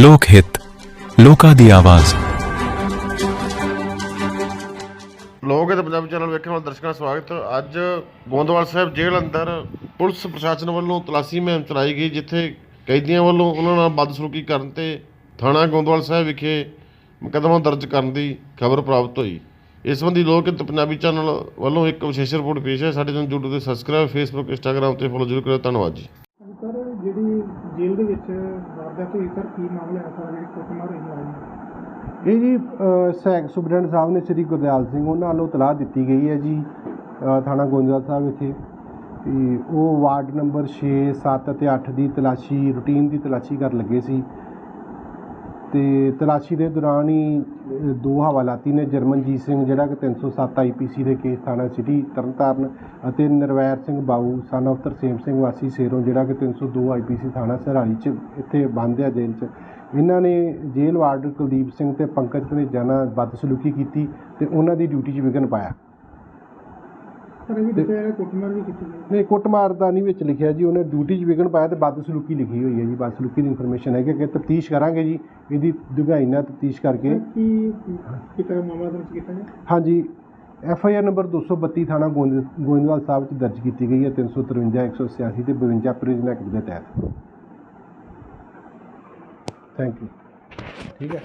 ਲੋਕ ਹਿੱਤ, ਲੋਕਾਂ ਦੀ ਆਵਾਜ਼। ਲੋਕ ਤੇ ਪੰਜਾਬੀ ਚੈਨਲ ਵੇਖਣ ਵਾਲੇ ਦਰਸ਼ਕਾਂ ਦਾ ਸਵਾਗਤ ਅੱਜ ਗੋਂਦਵਾਲ ਸਾਹਿਬ ਜੇਲ੍ਹ ਅੰਦਰ ਪੁਲਿਸ ਪ੍ਰਸ਼ਾਸਨ ਵੱਲੋਂ ਤਲਾਸ਼ੀ ਮੁਹਿੰਮ ਚਲਾਈ ਗਈ, ਜਿੱਥੇ ਕੈਦੀਆਂ ਵੱਲੋਂ ਉਹਨਾਂ ਨਾਲ ਬਦਸਲੂਕੀ ਕਰਨ ਤੇ ਥਾਣਾ ਗੋਂਦਵਾਲ ਸਾਹਿਬ ਵਿਖੇ ਮੁਕੱਦਮਾ ਦਰਜ ਕਰਨ ਦੀ ਖਬਰ ਪ੍ਰਾਪਤ ਹੋਈ। ਇਸ ਸੰਬੰਧੀ ਲੋਕ ਹਿੱਤ ਪੰਜਾਬੀ ਚੈਨਲ ਵੱਲੋਂ ਇੱਕ ਵਿਸ਼ੇਸ਼ ਰਿਪੋਰਟ ਪੇਸ਼ ਹੈ। ਸਾਡੇ ਚੈਨਲ YouTube ਤੇ ਸਬਸਕ੍ਰਾਈਬ ਫੇਸਬੁੱਕ ਇੰਸਟਾਗ੍ਰam ਤੇ ਫੋਲੋ ਜ਼ਰੂਰ ਕਰਿਓ। ਧੰਨਵਾਦ ਜੀ। ਜੇਲ੍ਹ ਦੇ ਵਿੱਚ ਵਾਰਦਾਤ ਹੋਈ ਸਰ ਕੀ ਮਾਮਲਾ ਹੈ? ਸਰ ਜਿਹੜੀ ਕੁੱਟਮਾਰ ਹੋਈ ਹੈ। ਇਹ ਜੀ ਅ, ਸਹਾਇਕ ਸੁਪਰਡੈਂਟ ਸਾਹਿਬ ਨੇ ਸ੍ਰੀ ਗੁਰਦਿਆਲ ਸਿੰਘ ਉਹਨਾਂ ਵੱਲੋਂ ਤਲਾਹ ਦਿੱਤੀ ਗਈ ਹੈ ਜੀ ਅ, ਥਾਣਾ ਗੋਇੰਦਵਾਲ ਸਾਹਿਬ ਵਿਖੇ। ਤੇ ਉਹ ਵਾਰਡ ਨੰਬਰ 6 7 ਅਤੇ 8 ਦੀ ਤਲਾਸ਼ੀ ਰੂਟੀਨ ਦੀ ਤਲਾਸ਼ੀ ਕਰਨ ਲੱਗੇ ਸੀ। ਤੇ ਤਲਾਸ਼ੀ ਦੇ ਦੌਰਾਨ ਹੀ ਅ, ਦੋ ਹਵਾਲਾਤੀ ਨੇ ਜਰਮਨਜੀਤ ਸਿੰਘ ਜਿਹੜਾ ਕਿ 307 ਆਈਪੀਸੀ ਦੇ ਕੇਸ ਥਾਣਾ ਸਿਟੀ ਤਰਨਤਾਰਨ ਅਤੇ ਨਿਰਵੈਰ ਸਿੰਘ ਬਾਊ ਸਨ of ਤਰਸੇਮ ਸਿੰਘ ਵਾਸੀ ਸੇਰੋਂ ਜਿਹੜਾ ਕਿ 302 ਆਈਪੀਸੀ ਥਾਣਾ ਸਰਹਾਲੀ ਚ ਇੱਥੇ ਬੰਦ ਆ ਜੇਲ੍ਹ ਚ। ਇਹਨਾਂ ਨੇ ਜੇਲ੍ਹ ਵਾਰਡ ਕੁਲਦੀਪ ਸਿੰਘ ਤੇ ਪੰਕਜ ਨੇ ਨਾਲ ਬਦਸਲੂਕੀ ਕੀਤੀ ਤੇ ਉਹਨਾਂ ਦੀ ਡਿਊਟੀ 'ਚ ਵਿਘਨ ਪਾਇਆ। ਸਰ ਇਹ ਵੀ ਦੱਸਿਆ ਜਾ ਰਿਹਾ ਕੁੱਟਮਾਰ ਵੀ ਕੀਤੀ ਗਈ। ਨਹੀਂ ਕੁੱਟਮਾਰ ਦਾ ਨਹੀਂ ਵਿੱਚ ਲਿਖਿਆ ਜੀ ਉਹਨੇ ਡਿਊਟੀ 'ਚ ਵਿਘਨ ਪਾਇਆ ਤੇ ਬਦਸਲੂਕੀ ਲਿਖੀ ਹੋਈ ਹੈ ਜੀ ਬਦਸਲੂਕੀ ਦੀ ਇਨਫੋਰਮੇਸ਼ਨ ਹੈ ਕਿ ਤਫਤੀਸ਼ ਕਰਾਂਗੇ ਜੀ ਇਹਦੀ ਡੂੰਘਾਈ ਨਾਲ ਤਫਤੀਸ਼ ਕਰਕੇ। ਸਰ ਕੀ ਕਿਤਾ ਮਾਮਲਾ ਦਰਜ ਕੀਤਾ ਗਿਆ? ਹਾਂਜੀ ਐਫ ਆਈ ਆਰ ਨੰਬਰ 232 ਥਾਣਾ ਗੋਇੰਦ ਗੋਇੰਦਵਾਲ ਸਾਹਿਬ 'ਚ ਦਰਜ ਕੀਤੀ ਗਈ ਹੈ 353 186 ਤੇ 52 ਪ੍ਰਿਜ਼ਨ ਐਕਟ ਦੇ ਤਹਿਤ। ਥੈਂਕ ਯੂ ਠੀਕ ਹੈ।